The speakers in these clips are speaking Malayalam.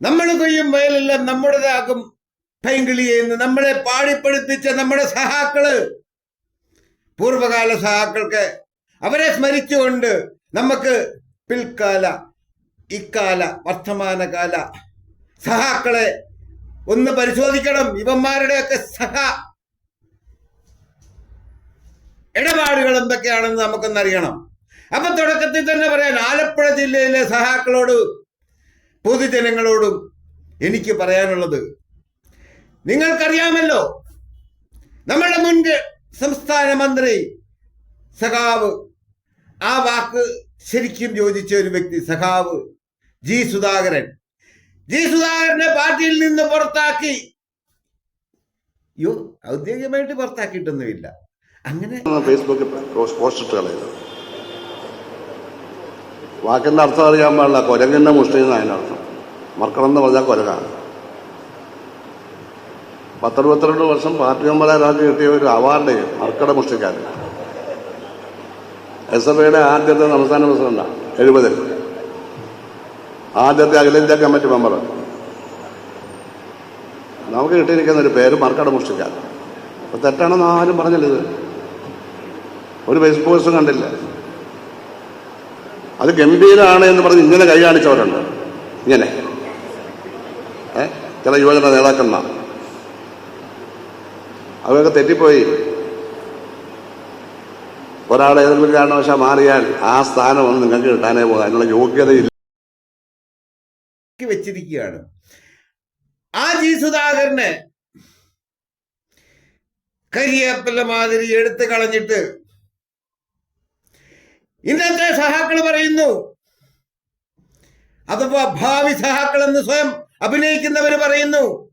നമ്മൾ കൊയ്യും വയലെല്ലാം നമ്മുടേതാകും പൈങ്കിളി എന്ന് നമ്മളെ പാടിപ്പെടുത്തിച്ച നമ്മുടെ സഹാക്കൾ. പൂർവകാല സഹാക്കൾക്ക് അവരെ സ്മരിച്ചുകൊണ്ട് നമുക്ക് പിൽക്കാല ഇക്കാല വർത്തമാനകാല സഹാക്കളെ ഒന്ന് പരിശോധിക്കണം. ഇവന്മാരുടെയൊക്കെ സഹ ഇടപാടുകൾ എന്തൊക്കെയാണെന്ന് നമുക്കൊന്നറിയണം. അപ്പൊ തുടക്കത്തിൽ തന്നെ പറയാൻ ആലപ്പുഴ ജില്ലയിലെ സഹാക്കളോട് പൊതുജനങ്ങളോടും എനിക്ക് പറയാനുള്ളത് നിങ്ങൾക്കറിയാമല്ലോ നമ്മുടെ മുൻ സംസ്ഥാന മന്ത്രി സഖാവ് ആ വാക്ക് ശരിക്കും യോജിച്ച ഒരു വ്യക്തി സഖാവ് ജി സുധാകരൻ. ജി സുധാകരനെ പാർട്ടിയിൽ നിന്ന് പുറത്താക്കി. യോ ഔദ്യോഗികമായിട്ട് പുറത്താക്കിയിട്ടൊന്നുമില്ല. അങ്ങനെ ഫേസ്ബുക്കിൽ വാക്കിന്റെ അർത്ഥം അറിയാൻ പാടില്ല. കൊരങ്ങിന്റെ മുഷ്ടി എന്ന് അതിനർത്ഥം. മർക്കണം എന്ന് പറഞ്ഞാൽ കൊലകാണ് പത്തറുപത്തിരണ്ട് വർഷം പാർട്ടി മെമ്പറാരാജ് കിട്ടിയ ഒരു അവാർഡ് മർക്കട മുഷ്ടിക്കാരൻ എസ് എഫ് ഐയുടെ ആദ്യത്തെ സംസ്ഥാന പ്രസിഡന്റാണ് എഴുപതിൽ. ആദ്യത്തെ അഖിലേന്ത്യാ കമ്മിറ്റി മെമ്പർ നമുക്ക് കിട്ടിയിരിക്കുന്ന ഒരു പേര് മർക്കട മുഷ്ടിക്കാരൻ അപ്പൊ തെറ്റാണെന്ന് ആരും പറഞ്ഞില്ല ഇത്. ഒരു വൈസ് പോസ്റ്റും കണ്ടില്ല. അത് ഗംഭീരാണ് എന്ന് പറഞ്ഞ് ഇങ്ങനെ കൈ കാണിച്ചവരുണ്ട്. ഇങ്ങനെ. ചില യുവജന നേതാക്കന്മാർ. അവരൊക്കെ തെറ്റിപ്പോയി. ഒരാളെ ഏതെങ്കിലും കാരണവശാൽ മാറിയാൽ ആ സ്ഥാനമൊന്നും നിങ്ങൾക്ക് കിട്ടാനേ പോകാം അതിനുള്ള യോഗ്യതയില്ല. വെച്ചിരിക്കുകയാണ്. ആ ജി സുധാകരനെ കരിയേപ്പല മാതിരി എടുത്തു കളഞ്ഞിട്ട് ഇന്നത്തെ സഹാക്കൾ പറയുന്നു. അഥവാ ഭാവി സഹാക്കൾ എന്ന് സ്വയം അഭിനയിക്കുന്നവർ പറയുന്നു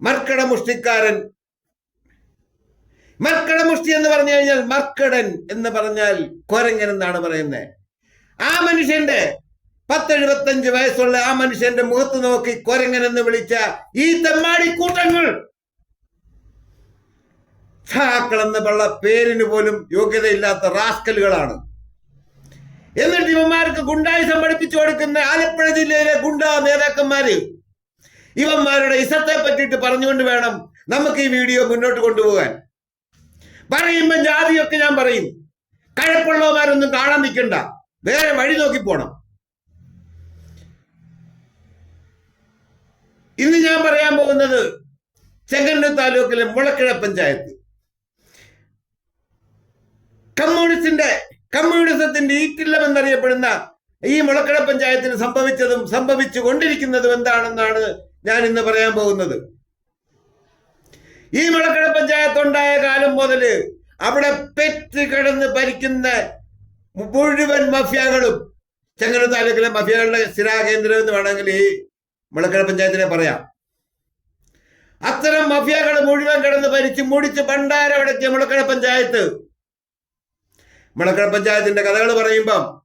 മർക്കട മുഷ്ടിക്കാരൻ. മർക്കട മുഷ്ടി എന്ന് പറഞ്ഞു കഴിഞ്ഞാൽ മർക്കടൻ എന്ന് പറഞ്ഞാൽ കൊരങ്ങൻ എന്നാണ് പറയുന്നത് ആ മനുഷ്യന്റെ പത്തെഴുപത്തഞ്ച് വയസ്സുള്ള ആ മനുഷ്യന്റെ മുഖത്ത് നോക്കി കൊരങ്ങൻ എന്ന് വിളിച്ച ഈ തെമ്മാടി കൂട്ടങ്ങൾ. സഹാക്കൾ എന്നുള്ള പേരിന് പോലും യോഗ്യതയില്ലാത്ത റാസ്കലുകളാണ്. എന്നിട്ട് ഇവന്മാർക്ക് ഗുണ്ടായുസം പഠിപ്പിച്ചു കൊടുക്കുന്ന ആലപ്പുഴ ജില്ലയിലെ ഗുണ്ടാ നേതാക്കന്മാര്. ഇവന്മാരുടെ ഇസത്തെ പറ്റിയിട്ട് പറഞ്ഞുകൊണ്ട് വേണം നമുക്ക് ഈ വീഡിയോ മുന്നോട്ട് കൊണ്ടുപോകാൻ. പറയുമ്പോ ജാതിയൊക്കെ ഞാൻ പറയും. കഴപ്പുള്ളവന്മാരൊന്നും കാണാൻ നിൽക്കണ്ട. വേറെ വഴി നോക്കി പോണം. ഇന്ന് ഞാൻ പറയാൻ പോകുന്നത് ചെങ്ങന്നൂർ താലൂക്കിലെ മുളക്കിഴ പഞ്ചായത്ത്. കമ്മ്യൂണിസ്റ്റിന്റെ കമ്മ്യൂണിസത്തിന്റെ ഈറ്റില്ലം എന്നറിയപ്പെടുന്ന ഈ മുളക്കട പഞ്ചായത്തിന് സംഭവിച്ചതും സംഭവിച്ചു കൊണ്ടിരിക്കുന്നതും എന്താണെന്നാണ് ഞാൻ ഇന്ന് പറയാൻ പോകുന്നത്. ഈ മുളക്കട പഞ്ചായത്ത് ഉണ്ടായ കാലം മുതൽ അവിടെ പെറ്റ് കിടന്ന് ഭരിക്കുന്ന മുഴുവൻ മഫിയകളും ചെങ്ങന്നൂർ താലൂക്കിലെ മഫിയകളുടെ സ്ഥിരാകേന്ദ്രം എന്ന് വേണമെങ്കിൽ ഈ മുളക്കട പഞ്ചായത്തിനെ പറയാം. അത്തരം മഫിയകൾ മുഴുവൻ കിടന്ന് ഭരിച്ച് മുടിച്ച് ഭണ്ഡാരമടക്കിയ മുളക്കട പഞ്ചായത്ത് മുളക്കര പഞ്ചായത്തിന്റെ കഥകൾ പറയുമ്പം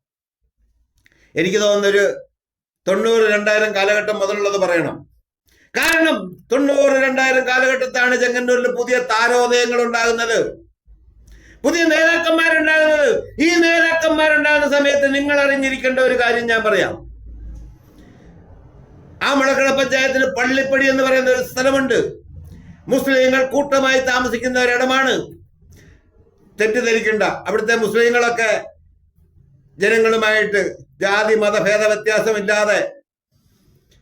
എനിക്ക് തോന്നുന്ന ഒരു തൊണ്ണൂറ് രണ്ടായിരം കാലഘട്ടം മുതലുള്ളത് പറയണം. കാരണം തൊണ്ണൂറ് രണ്ടായിരം കാലഘട്ടത്താണ് ചെങ്ങന്നൂരിൽ പുതിയ താരോദയങ്ങൾ ഉണ്ടാകുന്നത്. പുതിയ നേതാക്കന്മാരുണ്ടാകുന്നത്. ഈ നേതാക്കന്മാരുണ്ടാകുന്ന സമയത്ത് നിങ്ങൾ അറിഞ്ഞിരിക്കേണ്ട ഒരു കാര്യം ഞാൻ പറയാം. ആ മുളക്കട പഞ്ചായത്തിൽ പള്ളിപ്പടി എന്ന് പറയുന്ന ഒരു സ്ഥലമുണ്ട്. മുസ്ലിങ്ങൾ കൂട്ടമായി താമസിക്കുന്ന ഒരിടമാണ്. തെറ്റിദ്ധരിക്കണ്ട. അവിടുത്തെ മുസ്ലിങ്ങളൊക്കെ ജനങ്ങളുമായിട്ട് ജാതി മതഭേദ വ്യത്യാസമില്ലാതെ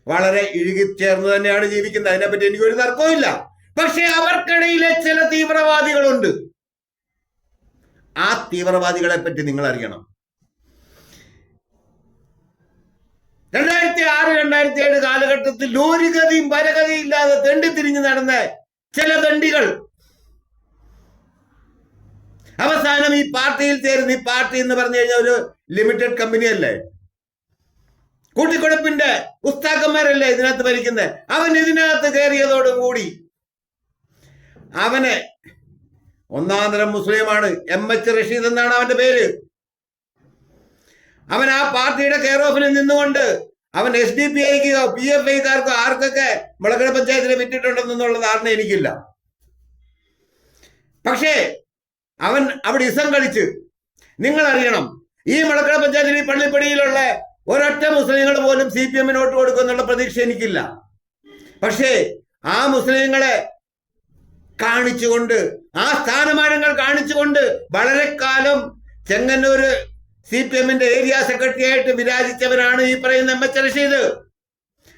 വളരെ ഇഴുകിച്ചേർന്ന് തന്നെയാണ് ജീവിക്കുന്നത്. അതിനെപ്പറ്റി എനിക്ക് ഒരു തർക്കവുമില്ല. പക്ഷെ അവർക്കിടയിലെ ചില തീവ്രവാദികളുണ്ട്. ആ തീവ്രവാദികളെ പറ്റി നിങ്ങൾ അറിയണം രണ്ടായിരത്തി ആറ് രണ്ടായിരത്തി ഏഴ് കാലഘട്ടത്തിൽ ഒരു ഗതിയും പരഗതിയും ഇല്ലാതെ തെണ്ടി തിരിഞ്ഞു നടന്ന ചില തെണ്ടികൾ അവസാനം ഈ പാർട്ടിയിൽ ചേരുന്ന ഈ പാർട്ടി എന്ന് പറഞ്ഞു കഴിഞ്ഞാൽ ഒരു ലിമിറ്റഡ് കമ്പനി അല്ലേ? കൂട്ടിക്കൊടുപ്പിന്റെ ഉസ്താക്കന്മാരല്ലേ ഇതിനകത്ത് ഭരിക്കുന്നത് അവൻ ഇതിനകത്ത് കയറിയതോടുകൂടി അവനെ ഒന്നാം തരം മുസ്ലിമാണ് എം എച്ച് റഷീദ് എന്നാണ് അവന്റെ പേര്. അവൻ ആ പാർട്ടിയുടെ കെയർ ഓഫിൽ നിന്നുകൊണ്ട് അവൻ എസ് ഡി പി ഐക്കോ പി എഫ് ഐക്കാർക്കോ ആർക്കൊക്കെ മുളക്കട പഞ്ചായത്തിനെ വിറ്റിട്ടുണ്ടെന്നുള്ള ധാരണ എനിക്കില്ല. പക്ഷേ അവൻ അവിടെ ഇസം കളിച്ച് നിങ്ങൾ അറിയണം ഈ മുളക്കട പഞ്ചായത്തിൽ ഈ പള്ളിപ്പടിയിലുള്ള ഒരൊറ്റ മുസ്ലിങ്ങൾ പോലും സി പി എമ്മിന് വോട്ട് കൊടുക്കുമെന്നുള്ള പ്രതീക്ഷ എനിക്കില്ല. പക്ഷേ ആ മുസ്ലിങ്ങളെ കാണിച്ചുകൊണ്ട് ആ സ്ഥാനമാനങ്ങൾ കാണിച്ചുകൊണ്ട് വളരെ കാലം ചെങ്ങന്നൂര് സി പി എമ്മിന്റെ ഏരിയ സെക്രട്ടറി ആയിട്ട് വിരാജിച്ചവനാണ് ഈ പറയുന്ന എം എച്ച് റഷീദ്.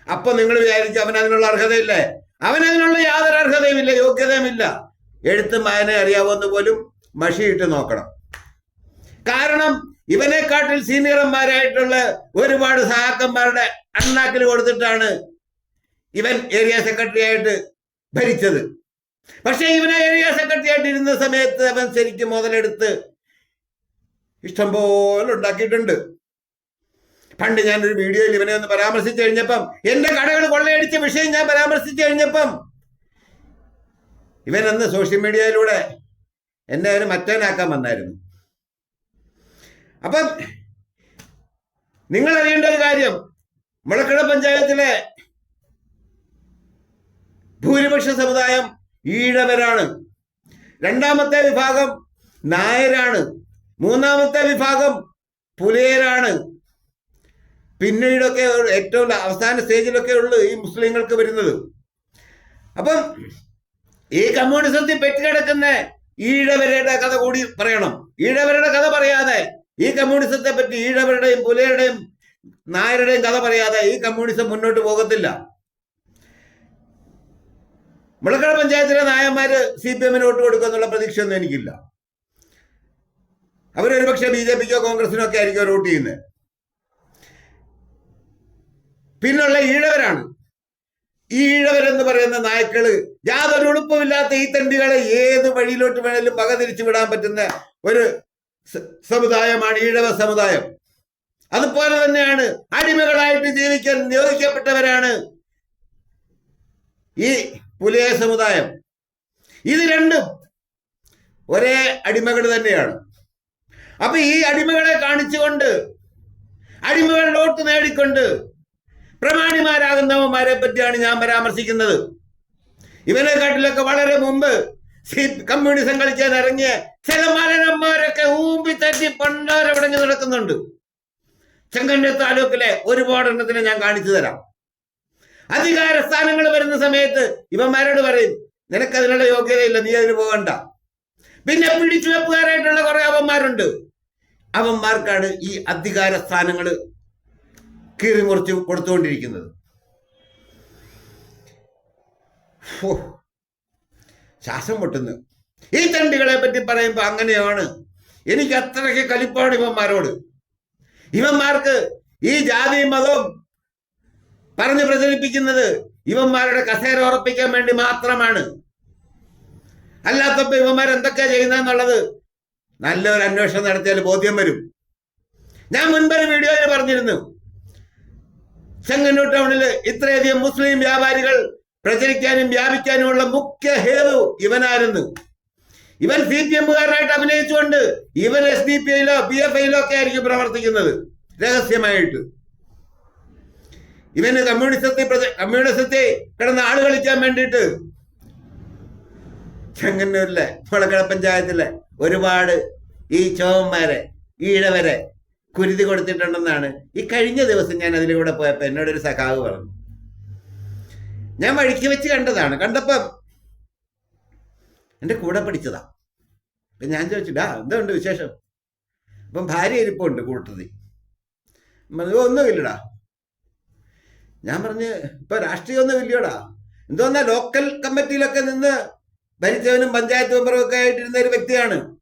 അപ്പൊ നിങ്ങൾ വിചാരിച്ചു അവൻ അതിനുള്ള അർഹതയില്ലേ? അവൻ അതിനുള്ള യാതൊരു അർഹതയുമില്ല യോഗ്യതയുമില്ല. എഴുത്തും വായന അറിയാവുന്ന പോലും മഷിയിട്ട് നോക്കണം. കാരണം ഇവനെക്കാട്ടിൽ സീനിയർമാരായിട്ടുള്ള ഒരുപാട് സഹാക്കന്മാരുടെ അണ്ണാക്കിൽ കൊടുത്തിട്ടാണ് ഇവൻ ഏരിയ സെക്രട്ടറി ആയിട്ട് ഭരിച്ചത്. പക്ഷെ ഇവനെ ഏരിയ സെക്രട്ടറി ആയിട്ട് ഇരുന്ന സമയത്ത് അവൻ ശരിക്കും മുതലെടുത്ത് ഇഷ്ടം പോലെ ഉണ്ടാക്കിയിട്ടുണ്ട്. പണ്ട് ഞാനൊരു വീഡിയോയിൽ ഇവനെ ഒന്ന് പരാമർശിച്ചു കഴിഞ്ഞപ്പം എന്റെ കടകൾ കൊള്ളയടിച്ച വിഷയം ഞാൻ പരാമർശിച്ചു കഴിഞ്ഞപ്പം ഇവൻ സോഷ്യൽ മീഡിയയിലൂടെ എന്നെ അവന് മറ്റേനാക്കാൻ വന്നായിരുന്നു. അപ്പം നിങ്ങൾ അറിയേണ്ട ഒരു കാര്യം. മുളക്കട പഞ്ചായത്തിലെ ഭൂരിപക്ഷ സമുദായം ഈഴവരാണ്. രണ്ടാമത്തെ വിഭാഗം നായരാണ്. മൂന്നാമത്തെ വിഭാഗം പുലയരാണ്. പിന്നീടൊക്കെ ഏറ്റവും അവസാന സ്റ്റേജിലൊക്കെ ഉള്ളു ഈ മുസ്ലിങ്ങൾക്ക് വരുന്നത്. അപ്പം ഈ കമ്മ്യൂണിസത്തിൽ പെറ്റുകിടക്കുന്ന ഈഴവരുടെ കഥ കൂടി പറയണം. ഈഴവരുടെ കഥ പറയാതെ ഈ കമ്മ്യൂണിസത്തെ പറ്റി ഈഴവരുടെയും പുലയരുടെയും നായരുടെയും കഥ പറയാതെ ഈ കമ്മ്യൂണിസം മുന്നോട്ട് പോകത്തില്ല. മുളക്കട പഞ്ചായത്തിലെ നായന്മാര് സി പി എമ്മിന് വോട്ട് കൊടുക്കുമെന്നുള്ള പ്രതീക്ഷയൊന്നും എനിക്കില്ല. അവരൊരു പക്ഷേ ബി ജെ പിക്കോ കോൺഗ്രസിനോ ഒക്കെ ആയിരിക്കും വോട്ട് ചെയ്യുന്നത്. പിന്നുള്ള ഈഴവരാണ്. ഈഴവരെന്ന് പറയുന്ന നായ്ക്കൾ യാതൊരു ഉളുപ്പമില്ലാത്ത ഈ തണ്ടികളെ ഏത് വഴിയിലോട്ട് വേണേലും പക തിരിച്ചു വിടാൻ പറ്റുന്ന ഒരു സമുദായമാണ് ഈഴവ സമുദായം. അതുപോലെ തന്നെയാണ് അടിമകളായിട്ട് ജീവിക്കാൻ നിയോഗിക്കപ്പെട്ടവരാണ് ഈ പുലിയ സമുദായം. ഇത് രണ്ടും ഒരേ അടിമകൾ തന്നെയാണ്. അപ്പൊ ഈ അടിമകളെ കാണിച്ചുകൊണ്ട് അടിമകൾ നോട്ട് നേടിക്കൊണ്ട് പ്രമാണിമാരാകുന്നവന്മാരെ പറ്റിയാണ് ഞാൻ പരാമർശിക്കുന്നത്. ഇവനെക്കാട്ടിലൊക്കെ വളരെ മുമ്പ് കമ്മ്യൂണിസം കളിക്കാൻ ഇറങ്ങിയ ചില മലനന്മാരൊക്കെ ഊമ്പി തട്ടി പണ്ടാരവിടങ്ങി നടക്കുന്നുണ്ട്. ചെങ്കണ്ണ താലൂക്കിലെ ഒരുപാട് എണ്ണത്തിനെ ഞാൻ കാണിച്ചു തരാം. അധികാര സ്ഥാനങ്ങൾ വരുന്ന സമയത്ത് ഇവന്മാരോട് പറയും നിനക്ക് അതിനുള്ള യോഗ്യതയില്ല നീ അതിന് പോകണ്ട. പിന്നെ പിടിച്ചു വെപ്പുകാരായിട്ടുള്ള കുറെ അവന്മാരുണ്ട്. അവന്മാർക്കാണ് ഈ അധികാര സ്ഥാനങ്ങൾ കീറിമുറിച്ച് കൊടുത്തുകൊണ്ടിരിക്കുന്നത്. ഫോ, ശ്വാസം പൊട്ടുന്നു. ഈ തണ്ടികളെ പറ്റി പറയുമ്പോൾ അങ്ങനെയാണ്. എനിക്ക് അത്രയ്ക്ക് കലിപ്പാണ് ഇവന്മാരോട്. ഇവന്മാർക്ക് ഈ ജാതിയും മതവും പറഞ്ഞു പ്രചരിപ്പിക്കുന്നത് ഇവന്മാരുടെ കസേര ഉറപ്പിക്കാൻ വേണ്ടി മാത്രമാണ്. അല്ലാത്തപ്പോ ഇവന്മാർ എന്തൊക്കെയാ ചെയ്യുന്നതെന്നുള്ളത് നല്ലൊരു അന്വേഷണം നടത്തിയാൽ ബോധ്യം വരും. ഞാൻ മുൻപൊരു വീഡിയോയിൽ പറഞ്ഞിരുന്നു. ചെങ്ങന്നൂർ ടൗണിൽ ഇത്രയധികം മുസ്ലിം വ്യാപാരികൾ പ്രചരിക്കാനും വ്യാപിക്കാനുമുള്ള മുഖ്യ ഹേതു ഇവനായിരുന്നു. ഇവൻ സി പി എമ്മുകാരനായിട്ട് അഭിനയിച്ചുകൊണ്ട് ഇവൻ എസ് ഡി പി ഐയിലോ പി എഫ് ഐയിലോ ഒക്കെ ആയിരിക്കും പ്രവർത്തിക്കുന്നത്. രഹസ്യമായിട്ട്. ഇവന് കമ്മ്യൂണിസത്തെ കമ്മ്യൂണിസത്തെ കിടന്ന് ആൾ കളിക്കാൻ വേണ്ടിയിട്ട് ചെങ്ങന്നൂരിലെ മുളക്കട പഞ്ചായത്തിലെ ഒരുപാട് ഈ ചോവന്മാരെ ഈഴവരെ കുരുതി കൊടുത്തിട്ടുണ്ടെന്നാണ്. ഈ കഴിഞ്ഞ ദിവസം ഞാൻ അതിലൂടെ പോയപ്പോൾ എന്നോടൊരു സഖാവ് പറഞ്ഞു. ഞാൻ വഴിക്ക് വെച്ച് കണ്ടതാണ്. കണ്ടപ്പം എന്റെ കൂടെ പിടിച്ചതാ അപ്പം ഞാൻ ചോദിച്ചു ഡാ എന്തുണ്ട് വിശേഷം? അപ്പം ഭാര്യ ഇരിപ്പുണ്ട് കൂട്ടത്തിൽ. ഒന്നുമില്ലടാ. ഞാൻ പറഞ്ഞ് ഇപ്പൊ രാഷ്ട്രീയമൊന്നും ഇല്ലയോടാ എന്തോന്നാ ലോക്കൽ കമ്മിറ്റിയിലൊക്കെ നിന്ന് ഭരിച്ചവനും പഞ്ചായത്ത് മെമ്പറും ഒക്കെ ആയിട്ടിരുന്ന ഒരു വ്യക്തിയാണ്.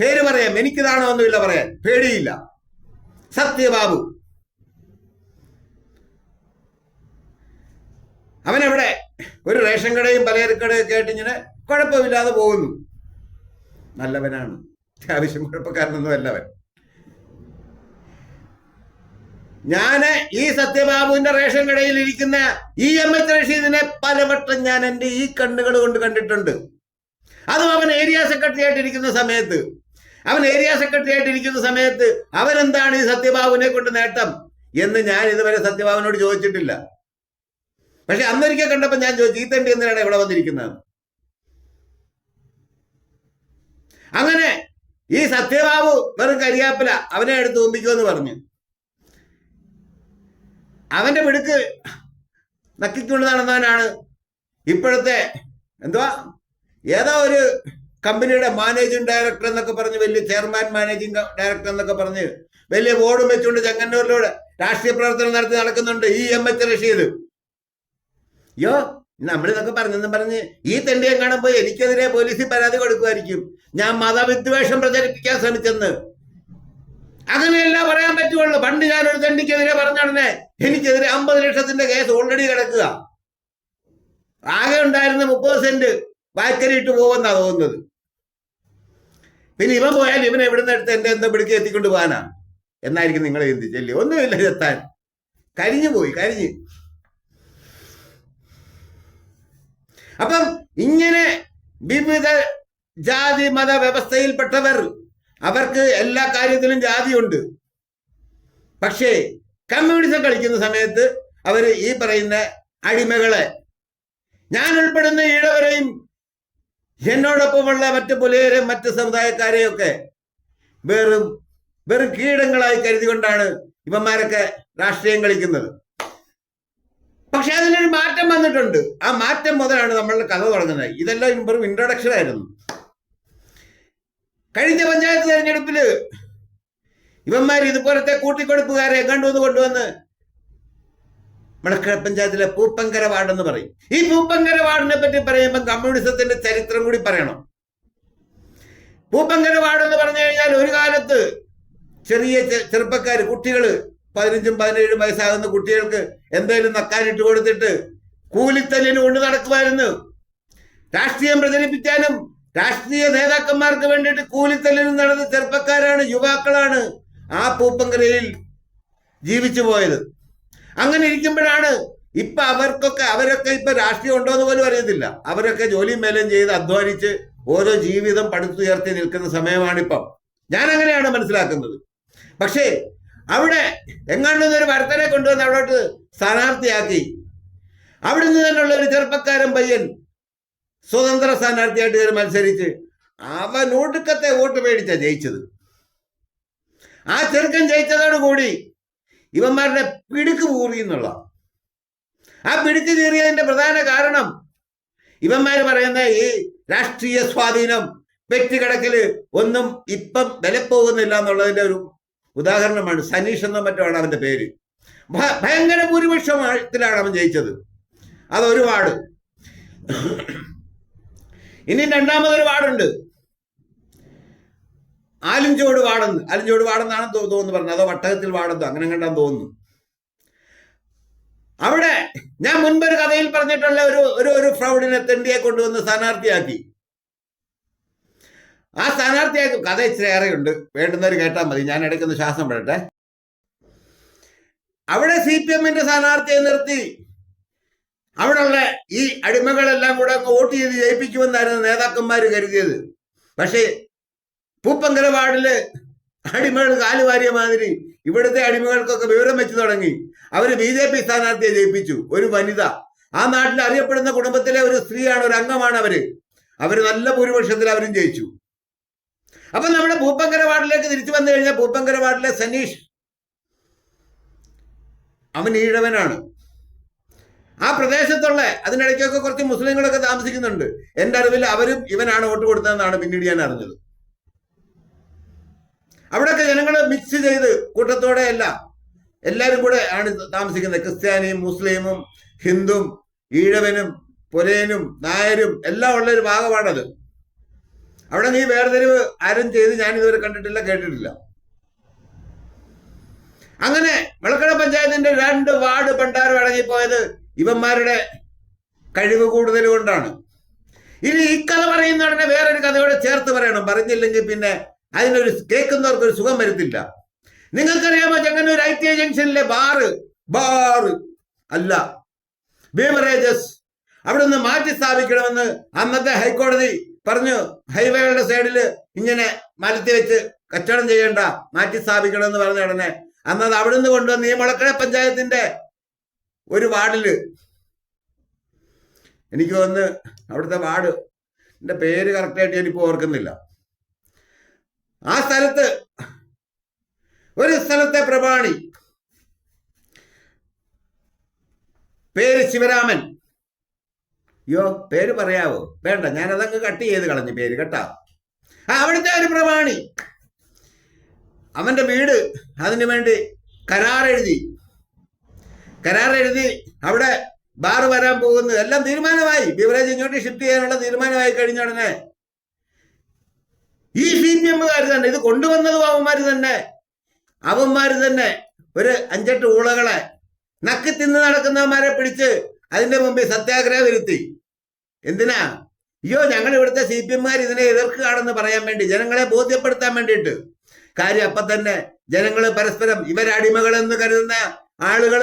പേര് പറയാം. എനിക്കിതാണോ ഒന്നുമില്ല പറയാൻ. പേടിയില്ല. സത്യബാബു അവനവിടെ ഒരു റേഷൻ കടയും പലചരക്കടയും ഒക്കെ ആയിട്ട് ഇങ്ങനെ കുഴപ്പമില്ലാതെ പോകുന്നു. നല്ലവനാണ്. അത്യാവശ്യം കുഴപ്പക്കാരനൊന്നും അല്ലവൻ ഞാൻ ഈ സത്യബാബുവിന്റെ റേഷൻ കടയിൽ ഇരിക്കുന്ന ഈ എം എച്ച് റഷീദിനെ പലവട്ടം ഞാൻ എന്റെ ഈ കണ്ണുകൾ കൊണ്ട് കണ്ടിട്ടുണ്ട്. അതും അവൻ ഏരിയ സെക്രട്ടറി ആയിട്ട് ഇരിക്കുന്ന സമയത്ത്. അവൻ ഏരിയ സെക്രട്ടറി ആയിട്ട് ഇരിക്കുന്ന സമയത്ത് അവരെന്താണ് ഈ സത്യബാബുവിനെ കൊണ്ട് നേട്ടം എന്ന് ഞാൻ ഇതുവരെ സത്യബാബുവിനോട് ചോദിച്ചിട്ടില്ല. പക്ഷെ അന്നൊരിക്കൽ കണ്ടപ്പോൾ ഞാൻ ചോദിച്ചു ഈ എന്തിനാണ് ഇവിടെ വന്നിരിക്കുന്നത്? അങ്ങനെ ഈ സത്യബാബു വെറും കരിയാപ്പില അവനെ എടുത്ത് തുമ്പിക്കുമെന്ന് പറഞ്ഞു. അവന്റെ മിടുക്ക് നക്കിക്കൊണ്ട് നടന്നവനാണ് ഇപ്പോഴത്തെ എന്തുവാ? ഏതോ ഒരു കമ്പനിയുടെ മാനേജിംഗ് ഡയറക്ടർ എന്നൊക്കെ പറഞ്ഞ് വലിയ ചെയർമാൻ മാനേജിംഗ് ഡയറക്ടർ എന്നൊക്കെ പറഞ്ഞ് വലിയ ബോർഡും വെച്ചുകൊണ്ട് ചങ്ങന്നൂരിലൂടെ രാഷ്ട്രീയ പ്രവർത്തനം നടത്തി നടക്കുന്നുണ്ട് ഈ എം എച്ച് റഷീദ്. യോ നമ്മളിതൊക്കെ പറഞ്ഞെന്നും പറഞ്ഞ് ഈ തെണ്ടിയെ പോയി. എനിക്കെതിരെ പോലീസിൽ പരാതി കൊടുക്കുമായിരിക്കും. ഞാൻ മതവിദ്വേഷം പ്രചരിപ്പിക്കാൻ ശ്രമിച്ചെന്ന്. അങ്ങനെയല്ല പറയാൻ പറ്റുള്ളൂ. പണ്ട് ഞാൻ ഒരു തെണ്ടിക്കെതിരെ പറഞ്ഞാണെ എനിക്കെതിരെ അമ്പത് ലക്ഷത്തിന്റെ കേസ് ഓൾറെഡി കിടക്കുക. ആകെ ഉണ്ടായിരുന്ന മുപ്പത് സെന്റ് വായ്ക്കരിയിട്ട് പോകുമെന്നാണ് തോന്നുന്നത്. പിന്നെ ഇവൻ പോയാൽ ഇവൻ എവിടുന്ന് എടുത്ത് എന്റെ എന്താ പിടിക്ക് എത്തിക്കൊണ്ട് പോകാനാ. എന്നായിരിക്കും നിങ്ങൾ ചിന്തിച്ചല്ലേ ഒന്നുമില്ല എത്താൻ കരിഞ്ഞു പോയി കരിഞ്ഞ്. അപ്പം ഇങ്ങനെ വിവിധ ജാതി മത വ്യവസ്ഥയിൽപ്പെട്ടവർ അവർക്ക് എല്ലാ കാര്യത്തിലും ജാതിയുണ്ട്. പക്ഷേ കമ്മ്യൂണിസം കളിക്കുന്ന സമയത്ത് അവർ ഈ പറയുന്ന അടിമകളെ ഞാൻ ഉൾപ്പെടുന്ന ഈഴവരെയും എന്നോടൊപ്പമുള്ള മറ്റു പുലേരെ മറ്റ് സമുദായക്കാരെയൊക്കെ വെറും വെറും കീടങ്ങളായി കരുതിക്കൊണ്ടാണ് ഇവന്മാരൊക്കെ രാഷ്ട്രീയം കളിക്കുന്നത്. പക്ഷെ അതിനൊരു മാറ്റം വന്നിട്ടുണ്ട്. ആ മാറ്റം മുതലാണ് നമ്മളുടെ കഥ തുടങ്ങുന്നത്. ഇതെല്ലാം വെറും ഇൻട്രൊഡക്ഷൻ ആയിരുന്നു. കഴിഞ്ഞ പഞ്ചായത്ത് തെരഞ്ഞെടുപ്പിൽ ഇവന്മാർ ഇതുപോലത്തെ കൂട്ടിക്കൊടുപ്പുകാരെ എങ്ങാണ്ടൊന്ന് കൊണ്ടുവന്ന് മണക്കര പഞ്ചായത്തിലെ പൂപ്പങ്കര വാർഡ് എന്ന് പറയും. ഈ പൂപ്പങ്കര വാർഡിനെ പറ്റി പറയുമ്പോൾ കമ്മ്യൂണിസത്തിന്റെ ചരിത്രം കൂടി പറയണം. പൂപ്പങ്കര വാർഡ് എന്ന് പറഞ്ഞു കഴിഞ്ഞാൽ ഒരു കാലത്ത് ചെറിയ ചെറുപ്പക്കാർ കുട്ടികൾ പതിനഞ്ചും പതിനേഴും വയസ്സാകുന്ന കുട്ടികൾക്ക് എന്തെങ്കിലും നക്കാനിട്ട് കൊടുത്തിട്ട് കൂലിത്തല്ലിന് കൊണ്ട് നടക്കുമായിരുന്നു. രാഷ്ട്രീയം പ്രചരിപ്പിക്കാനും രാഷ്ട്രീയ നേതാക്കന്മാർക്ക് വേണ്ടിയിട്ട് കൂലിത്തല്ലിന് നടന്ന ചെറുപ്പക്കാരാണ് യുവാക്കളാണ് ആ പൂപ്പങ്കരയിൽ ജീവിച്ചു പോയത്. അങ്ങനെ ഇരിക്കുമ്പോഴാണ് ഇപ്പൊ അവർക്കൊക്കെ അവരൊക്കെ ഇപ്പൊ രാഷ്ട്രീയം ഉണ്ടോ എന്ന് പോലും അറിയത്തില്ല. അവരൊക്കെ ജോലിയും മേലും ചെയ്ത് അധ്വാനിച്ച് ഓരോ ജീവിതം പടുത്തുയർത്തി നിൽക്കുന്ന സമയമാണിപ്പം. ഞാൻ അങ്ങനെയാണ് മനസ്സിലാക്കുന്നത്. പക്ഷേ അവിടെ എങ്ങാണ്ട് ഒരു ഭരതനെ കൊണ്ടുവന്ന് അവിടോട്ട് സ്ഥാനാർത്ഥിയാക്കി. അവിടെ നിന്ന് തന്നെയുള്ള ഒരു ചെറുപ്പക്കാരൻ പയ്യൻ സ്വതന്ത്ര സ്ഥാനാർത്ഥിയായിട്ട് കയറി മത്സരിച്ച് അവൻ ഒടുക്കത്തെ വോട്ട് മേടിച്ചാണ് ജയിച്ചത്. ആ ചെറുക്കൻ ജയിച്ചതോടുകൂടി ഇവന്മാരുടെ പിടുക്ക് കൂറി എന്നുള്ള ആ പിടുക്ക് കീറിയതിന്റെ പ്രധാന കാരണം ഇവന്മാർ പറയുന്ന ഈ രാഷ്ട്രീയ സ്വാധീനം പെറ്റുകിടക്കിൽ ഒന്നും ഇപ്പം വിലപ്പോകുന്നില്ല എന്നുള്ളതിന്റെ ഒരു ഉദാഹരണമാണ് സനീഷ് എന്ന മറ്റുമാണ് അവന്റെ പേര്. ഭയങ്കര ഭൂരിപക്ഷത്തിലാണ് അവൻ ജയിച്ചത്. അതൊരു വാർഡ് ഇനി രണ്ടാമതൊരു വാർഡുണ്ട്. ആലിഞ്ചോട് വാടന്ന്. ആലിഞ്ചോട് വാടുന്നാണ് തോന്നുന്നു പറഞ്ഞത്. അതോ വട്ടകത്തിൽ വാടുന്നു? അങ്ങനെ കണ്ടാൻ തോന്നുന്നു. അവിടെ ഞാൻ മുൻപൊരു കഥയിൽ പറഞ്ഞിട്ടുള്ള ഒരു ഒരു ഒരു ഫ്രൗഡിനെ തെണ്ടിയെ കൊണ്ടുവന്ന് സ്ഥാനാർത്ഥിയാക്കി. ആ സ്ഥാനാർത്ഥിയാക്കി കഥ ഇച്ചിരി ഏറെയുണ്ട്. വേണ്ടുന്നവർ കേട്ടാൽ മതി. ഞാൻ എടുക്കുന്ന ശ്വാസം പെടട്ടെ അവിടെ സി പി എമ്മിന്റെ സ്ഥാനാർത്ഥിയെ നിർത്തി. അവിടെയുള്ള ഈ അടിമകളെല്ലാം കൂടെ വോട്ട് ചെയ്ത് ജയിപ്പിക്കുമെന്നായിരുന്നു നേതാക്കന്മാർ കരുതിയത്. പക്ഷേ പൂപ്പങ്കര വാർഡിൽ അടിമകൾ കാലുവാരിയ മാതിരി ഇവിടുത്തെ അടിമകൾക്കൊക്കെ വിവരം വെച്ച് തുടങ്ങി. അവർ ബി ജെ പി സ്ഥാനാർത്ഥിയെ ജയിപ്പിച്ചു. ഒരു വനിത. ആ നാട്ടിൽ അറിയപ്പെടുന്ന കുടുംബത്തിലെ ഒരു സ്ത്രീയാണ് ഒരു അംഗമാണ് അവർ. അവർ നല്ല ഭൂരിപക്ഷത്തിൽ അവരും ജയിച്ചു. അപ്പൊ നമ്മുടെ പൂപ്പങ്കര വാർഡിലേക്ക് തിരിച്ചു വന്നു കഴിഞ്ഞാൽ പൂപ്പങ്കര വാർഡിലെ സനീഷ് അവൻ ഈഴവനാണ്. ആ പ്രദേശത്തുള്ള അതിനിടയ്ക്കൊക്കെ കുറച്ച് മുസ്ലിങ്ങളൊക്കെ താമസിക്കുന്നുണ്ട്. എന്റെ അറിവിൽ അവരും ഇവനാണ് വോട്ട് കൊടുത്തതെന്നാണ് പിന്നീട് ഞാൻ അറിഞ്ഞത്. അവിടെയൊക്കെ ജനങ്ങൾ മിക്സ് ചെയ്ത് കൂട്ടത്തോടെ അല്ല എല്ലാവരും കൂടെ ആണ് താമസിക്കുന്നത്. ക്രിസ്ത്യാനിയും മുസ്ലിമും ഹിന്ദുവും ഈഴവനും പുലയനും നായരും എല്ലാം ഉള്ള ഒരു ഭാഗമാണത്. അവിടെ നീ വേർതിരിവ് ആരും ചെയ്ത് ഞാൻ ഇതുവരെ കണ്ടിട്ടില്ല കേട്ടിട്ടില്ല. അങ്ങനെ വിളക്കട പഞ്ചായത്തിന്റെ രണ്ട് വാർഡ് പണ്ടാരം അടങ്ങിപ്പോയത് ഇവന്മാരുടെ കഴിവ് കൂടുതൽ കൊണ്ടാണ്. ഇനി ഈ കഥ പറയുന്ന ഉടനെ വേറൊരു കഥയോടെ ചേർത്ത് പറയണം. പറഞ്ഞില്ലെങ്കിൽ പിന്നെ അതിനൊരു കേൾക്കുന്നവർക്ക് ഒരു സുഖം വരുത്തില്ല. നിങ്ങൾക്കറിയാമോ ചെങ്ങന്നൂർ ഐ ടി ഐ ജംഗ്ഷനിലെ ബാറ് ബാറ് അല്ല ബീവറേജസ് അവിടെ നിന്ന് മാറ്റി സ്ഥാപിക്കണമെന്ന് അന്നത്തെ ഹൈക്കോടതി പറഞ്ഞു ഹൈവേകളുടെ സൈഡിൽ ഇങ്ങനെ മരത്തി വെച്ച് കച്ചവടം ചെയ്യേണ്ട മാറ്റി സ്ഥാപിക്കണമെന്ന് പറഞ്ഞ ഉടനെ അന്നത് അവിടെ നിന്ന് കൊണ്ടുവന്ന് ഈ മുളക്കര പഞ്ചായത്തിന്റെ ഒരു വാർഡിൽ എനിക്ക് തോന്നുന്നു അവിടുത്തെ വാർഡ് എന്റെ പേര് കറക്റ്റായിട്ട് ഞാനിപ്പോൾ ഓർക്കുന്നില്ല. ആ സ്ഥലത്ത് ഒരു സ്ഥലത്തെ പ്രമാണി. പേര് ശിവരാമൻ. യോ പേര് പറയാവോ? വേണ്ട ഞാനതങ്ങ് കട്ട് ചെയ്ത് കളഞ്ഞു പേര് കേട്ടാ. അവിടുത്തെ ഒരു പ്രമാണി. അവന്റെ വീട് അതിനു വേണ്ടി കരാറെഴുതി കരാറെഴുതി അവിടെ ബാറ് വരാൻ പോകുന്നത് എല്ലാം തീരുമാനമായി. ബിവറേജ് ഇങ്ങോട്ട് ഷിഫ്റ്റ് ചെയ്യാനുള്ള തീരുമാനമായി കഴിഞ്ഞ ഉടനെ. ഈ സി പി എമ്മുകാർ തന്നെ ഇത് കൊണ്ടുവന്നതും അവന്മാർ തന്നെ. അവന്മാർ തന്നെ ഒരു അഞ്ചെട്ട് ഊളകളെ നക്കി തിന്ന് നടക്കുന്നവന്മാരെ പിടിച്ച് അതിന്റെ മുമ്പിൽ സത്യാഗ്രഹം വരുത്തി എന്തിനാ? അയ്യോ ഞങ്ങൾ ഇവിടുത്തെ സി പി എമ്മുകാർ ഇതിനെ എതിർക്കുകയാണെന്ന് പറയാൻ വേണ്ടി ജനങ്ങളെ ബോധ്യപ്പെടുത്താൻ വേണ്ടിയിട്ട്. കാര്യം അപ്പൊ തന്നെ ജനങ്ങൾ പരസ്പരം ഇവരടിമകളെന്ന് കരുതുന്ന ആളുകൾ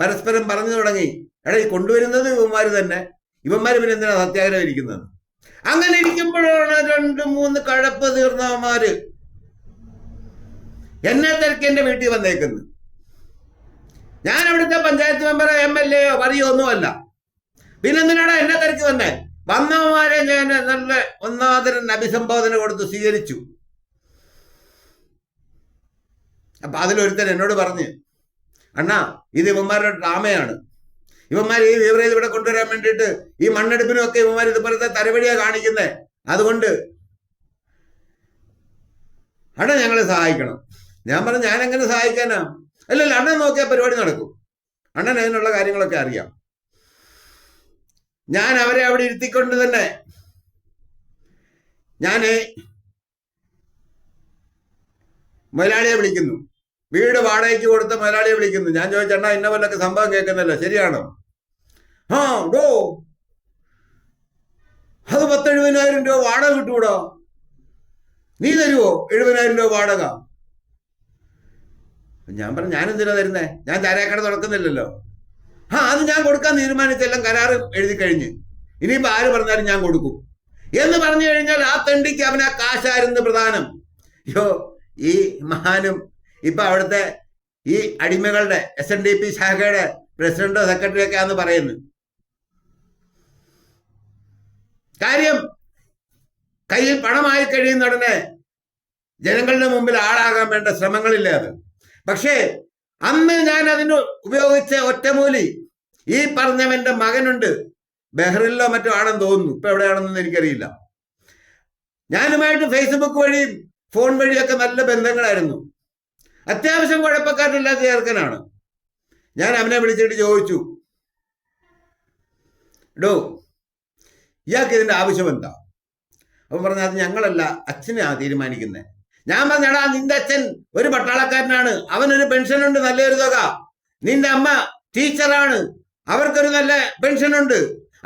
പരസ്പരം പറഞ്ഞു തുടങ്ങി. എടാ കൊണ്ടുവരുന്നത് ഇവന്മാർ തന്നെ. ഇവന്മാർ പിന്നെ എന്തിനാ സത്യാഗ്രഹം ഇരിക്കുന്നത്? അങ്ങനെ ഇരിക്കുമ്പോഴാണ് രണ്ട് മൂന്ന് കഴപ്പ് തീർന്നവന്മാര്. എന്നെ തിരക്ക് എന്റെ വീട്ടിൽ വന്നേക്കുന്നു. ഞാൻ അവിടുത്തെ പഞ്ചായത്ത് മെമ്പറോ എം എൽ എയോ പറയോ ഒന്നുമല്ല പിന്നെന്തിനാടാ എന്നെ തിരക്ക് വന്നേ? വന്നവന്മാരെ ഞാൻ നല്ല ഒന്നാതരൻ അഭിസംബോധന കൊടുത്ത് സ്വീകരിച്ചു. അപ്പൊ അതിലൊരുത്തൻ എന്നോട് പറഞ്ഞു അണ്ണാ ഇത് ഇവന്മാരുടെ ഡ്രാമയാണ്. ഇവന്മാർ ഈ ബീവറേജ് ഇവിടെ കൊണ്ടുവരാൻ വേണ്ടിയിട്ട് ഈ മണ്ണെടുപ്പിനും ഒക്കെ ഇവന്മാർ ഇതുപോലത്തെ തരവടിയാ കാണിക്കുന്നത് അതുകൊണ്ട് അണ്ണ ഞങ്ങളെ സഹായിക്കണം. ഞാൻ പറഞ്ഞു ഞാൻ എങ്ങനെ സഹായിക്കാനാ അല്ലല്ല അണ്ണൻ നോക്കിയാൽ പരിപാടി നടക്കും. അണ്ണൻ അതിനുള്ള കാര്യങ്ങളൊക്കെ അറിയാം. ഞാൻ അവരെ അവിടെ ഇരുത്തിക്കൊണ്ട് തന്നെ ഞാൻ മുതലാളിയെ വിളിക്കുന്നു. വീട് വാടകയ്ക്ക് കൊടുത്ത മുതലാളിയെ വിളിക്കുന്നു. ഞാൻ ചോദിച്ചണ്ണ ഇന്ന പോലൊക്കെ സംഭവം കേൾക്കുന്നല്ലോ. ശരിയാണോ? ആ ഡോ അത് പത്തെഴുപതിനായിരം രൂപ വാടക കിട്ടൂടോ? നീ തരുവോ? എഴുപതിനായിരം രൂപ വാടക. ഞാൻ പറഞ്ഞു ഞാൻ എന്തിനാ തരുന്നേ? ഞാൻ ചാരാക്കട തുറക്കുന്നില്ലല്ലോ. ആ അത് ഞാൻ കൊടുക്കാൻ തീരുമാനിച്ചെല്ലാം കരാറ് എഴുതി കഴിഞ്ഞ്. ഇനിയിപ്പോ ആര് പറഞ്ഞാലും ഞാൻ കൊടുക്കും. എന്ന് പറഞ്ഞു കഴിഞ്ഞാൽ ആ തെണ്ടിക്ക് അവനാ കാശായിരുന്നു പ്രധാനം. യോ ഈ മഹാനും ഇപ്പൊ അവിടുത്തെ ഈ അടിമകളുടെ എസ് എൻ ഡി പി ശാഖയുടെ പ്രസിഡന്റോ സെക്രട്ടറിയോ ഒക്കെ ആന്ന് പറയുന്നത് കാര്യം കയ്യിൽ പണമായി കഴിയുന്ന ഉടനെ ജനങ്ങളുടെ മുമ്പിൽ ആളാകാൻ വേണ്ട ശ്രമങ്ങളില്ല അത്? പക്ഷേ അന്ന് ഞാൻ അതിന് ഉപയോഗിച്ച ഒറ്റമൂലി ഈ പറഞ്ഞവന്റെ മകനുണ്ട് ബെഹ്റിലോ മറ്റോ ആണെന്ന് തോന്നുന്നു. ഇപ്പൊ എവിടെയാണെന്നൊന്നും എനിക്കറിയില്ല. ഞാനുമായിട്ട് ഫേസ്ബുക്ക് വഴിയും ഫോൺ വഴിയൊക്കെ നല്ല ബന്ധങ്ങളായിരുന്നു. അത്യാവശ്യം കുഴപ്പക്കാരനില്ലാത്ത ചേർക്കനാണ് ഞാൻ അവനെ വിളിച്ചിട്ട് ചോദിച്ചു ഡോ ഇയാൾക്ക് ഇതിന്റെ ആവശ്യം എന്താ? അവൻ പറഞ്ഞ അത് ഞങ്ങളല്ല അച്ഛനാ തീരുമാനിക്കുന്നത് ഞാൻ പറഞ്ഞടാ നിന്റെ അച്ഛൻ ഒരു പട്ടാളക്കാരനാണ്. അവനൊരു പെൻഷൻ ഉണ്ട് നല്ലൊരു തുക. നിന്റെ അമ്മ ടീച്ചറാണ്. അവർക്കൊരു നല്ല പെൻഷൻ ഉണ്ട്